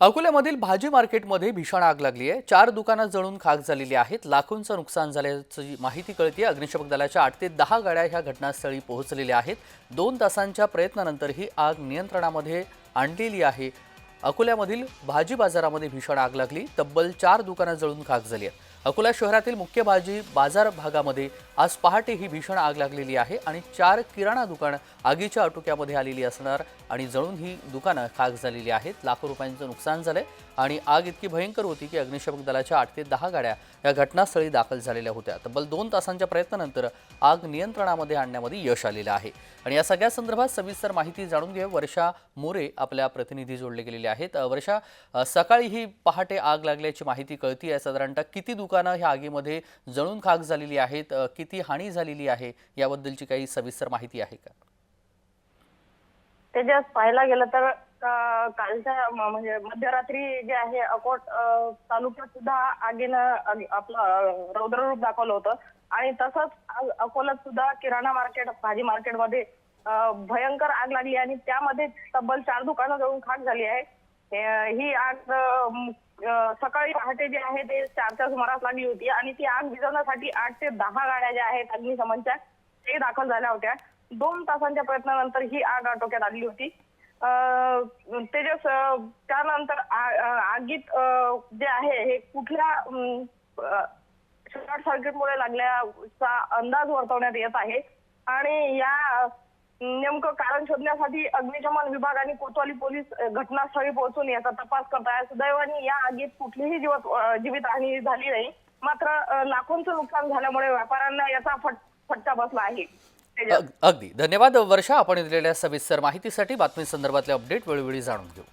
अकोल्यामधील भाजी मार्केटमध्ये भीषण आग लागली आहे. चार दुकानं जळून खाक झालेली आहेत. लाखोंचं नुकसान झाल्याची माहिती कळते अग्निशमक दलाच्या आठ ते दहा गाड्या ह्या घटनास्थळी पोहोचलेल्या आहेत. दोन तासांच्या प्रयत्नानंतर ही आग नियंत्रणामध्ये आणलेली आहे. अकोल्यामधील भाजी बाजारामध्ये भीषण आग लागली. तब्बल चार दुकानं जळून खाक झाली आहेत. अकोला शहरातील मुख्य भाजी बाजार भागामध्ये आज पहाटे ही भीषण आग लागलेली आहे आणि चार किराणा दुकानं आगीच्या आटोक्यामध्ये आलेली असणार आणि जळून ही दुकानं खाक झालेली आहेत. लाखो रुपयांचं नुकसान झालंय आणि आग इतकी भयंकर होती की अग्निशमक दलाच्या आठ ते दहा गाड्या या घटनास्थळी दाखल झालेल्या होत्या. तब्बल दोन तासांच्या प्रयत्नानंतर आग नियंत्रणामध्ये आणण्यामध्ये यश आलेलं आहे. आणि या सगळ्या संदर्भात सविस्तर माहिती जाणून घेऊ वर्षा मोरे आपल्या प्रतिनिधी जोडले गेलेले आहेत. वर्षा सकाळी ही पहाटे आग लागल्याची माहिती कळती आहे साधारणतः किती दुकानं ह्या आगीमध्ये जळून खाक झालेली आहेत? किती हानी झालेली आहे? याबद्दलची काही सविस्तर माहिती आहे का? त्याच्यात पाहायला गेलं तर कालच्या म्हणजे मध्यरात्री जे आहे अकोट तालुक्यात सुद्धा आगीनं आपलं रौद्ररूप दाखवलं होतं. आणि तसंच अकोल्यात सुद्धा किराणा मार्केट भाजी मार्केटमध्ये भयंकर आग लागली आणि त्यामध्ये तब्बल चार दुकानं जळून खाक झाली आहे ही आग सकाळी पहाटे जे आहे ते चारच्या सुमारास लागली होती आणि ती आग विझवण्यासाठी आठ ते दहा गाड्या ज्या आहेत अग्निशमनच्या ते दाखल झाल्या होत्या. दोन तासांच्या प्रयत्नानंतर ही आग आटोक्यात आली होती. तेजस त्यानंतर आगीत जे आहे हे कुठल्या शॉर्ट सर्किटमुळे लागल्याचा अंदाज वर्तवण्यात येत आहे. आणि या नेमकं कारण शोधण्यासाठी अग्निशमन विभाग आणि कोतवाली पोलीस घटनास्थळी पोहोचून याचा तपास करत आहे सुदैवाने या आगीत कुठलीही जीवित जीवितहानी झाली नाही. मात्र लाखोंचं नुकसान झाल्यामुळे व्यापाऱ्यांना याचा फट फटका बसला आहे. अगदी. धन्यवाद वर्षा. आपण दिलेल्या सविस्तर माहितीसाठी बातमी संदर्भातले अपडेट वेळोवेळी जाणून घेऊ.